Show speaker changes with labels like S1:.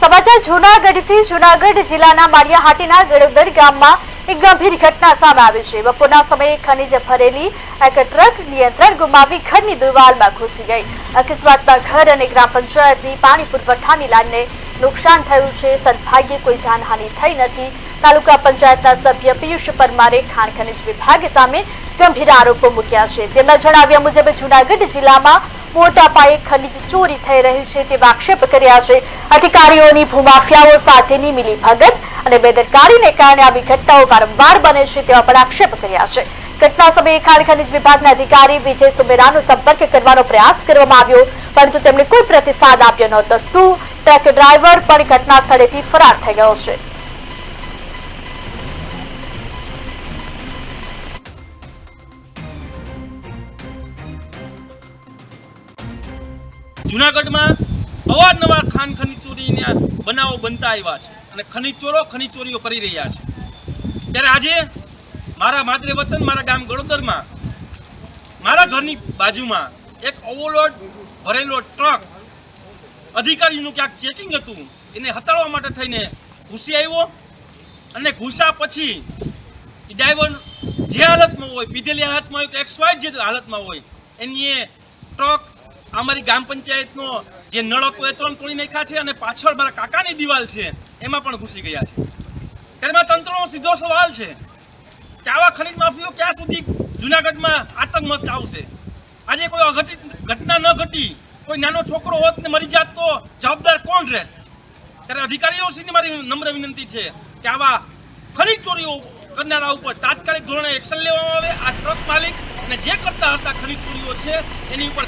S1: સમાચાર જૂનાગઢથી જૂનાગઢ જિલ્લાના માળિયાહાટીના ગળોદર ગામમાં એક ગંભીર ઘટના સામે આવી છે. બપોરના સમયે ખનીજ ભરેલી એક ટ્રક નિયંત્રણ ગુમાવી ઘરની દિવાલમાં ઘૂસી ગઈ. અકસ્માતમાં ઘર અને ગ્રામ પંચાયતની પાણી પુરવઠાની લાઇનને નુકસાન થયું છે. સદભાગ્યે કોઈ જાનહાનિ થઈ નથી. તાલુકા પંચાયતના સભ્ય પિયુષ પરમારે ખાણ ખનીજ વિભાગ સામે ગંભીર આરોપો મૂક્યા છે. તેમના જણાવ્યા મુજબ જૂનાગઢ જિલ્લામાં મોટા પાયે ખનીજ ચોરી થઈ રહી છે તેવા આક્ષેપ કર્યા છે. અધિકારીઓની ભૂમાફિયાઓ સાથેની મિલીભગત અને બેદરકારીને કારણે આવી ઘટનાઓ વારંવાર બને છે તેવા પણ આક્ષેપ કર્યા છે. ઘટના સમયે ખાણ ખનીજ વિભાગના અધિકારી વિજય સુમેરાનો સંપર્ક કરવાનો પ્રયાસ કરવામાં આવ્યો, પરંતુ તેમણે કોઈ પ્રતિસાદ આપ્યો નહોતો. ટ્રક ડ્રાઈવર પણ ઘટના સ્થળેથી ફરાર થઈ ગયો છે.
S2: જુનાગઢમાં અવારનવાર ખાન ખનીજ ચોરીના બનાવો બનતા આવ્યા છે અને ખનીજ ચોરો ખનીજ ચોરીઓ કરી રહ્યા છે. ત્યારે આજે મારા માદરે વતન મારા ગામ ગળોદરમાં, મારા ઘરની બાજુમાં એક ઓવરલોડ ભરેલો ટ્રક અધિકારીનું ક્યાંક ચેકિંગ હતું. એને હતાડવા માટે થઈને ઘૂસી આવ્યો અને ઘૂસા પછી ડ્રાઈવર જે હાલતમાં હોય પીધેલી હાલતમાં હોય કે એક્સવાઇડ જે હાલતમાં હોય, એની એ ટ્રક અમારી ગ્રામ પંચાયતનો જે નળ હતો એ ત્રણ તોડી નાખ્યા છે અને પાછળ મારા કાકાની દિવાલ છે, એમાં પણ ઘૂસી ગયા છે. ત્યારે તંત્રનો સીધો સવાલ છે કે આવા ખનીજ માફીઓ ક્યાં સુધી જુનાગઢમાં આતંક મસ્ત આવશે? આજે કોઈ અઘટિત ઘટના ન ઘટી, કોઈ નાનો છોકરો હોત ને મરી જાત તો જવાબદાર કોણ રહે? ત્યારે અધિકારીઓ સુધી મારી નમ્ર વિનંતી છે કે આવા ખનીજ ચોરીઓ કરનારા ઉપર તાત્કાલિક ધોરણે એક્શન લેવામાં આવે. આ ટ્રક માલિક અને જે કરતા હતા ખનીજ ચોરીઓ છે, એની ઉપર